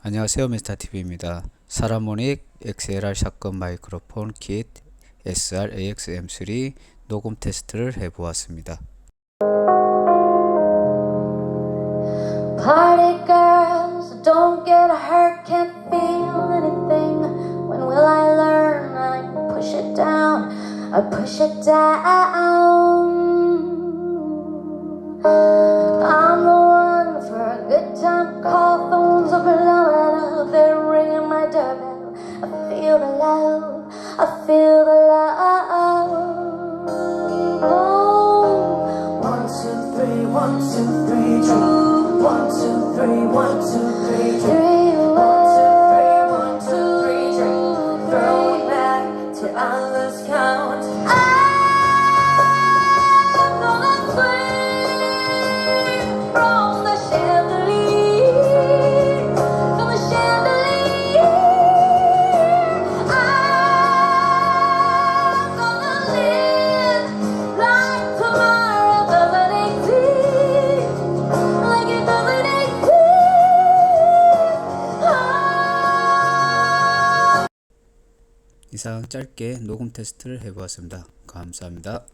안녕하세요 미스터TV입니다. 사라모닉 XLR 샷건 마이크로폰 킷 SR-AX-M3 녹음 테스트를 해보았습니다. Party girls, don't get hurt, can't feel anything. When will I learn? I push it down, I push it down. Two, three, one, two, three, drink. One, two, three, one, two, three, drink. One, two, three, one, two, three, drink. Throw it back till I 이상 짧게 녹음 테스트를 해보았습니다. 감사합니다.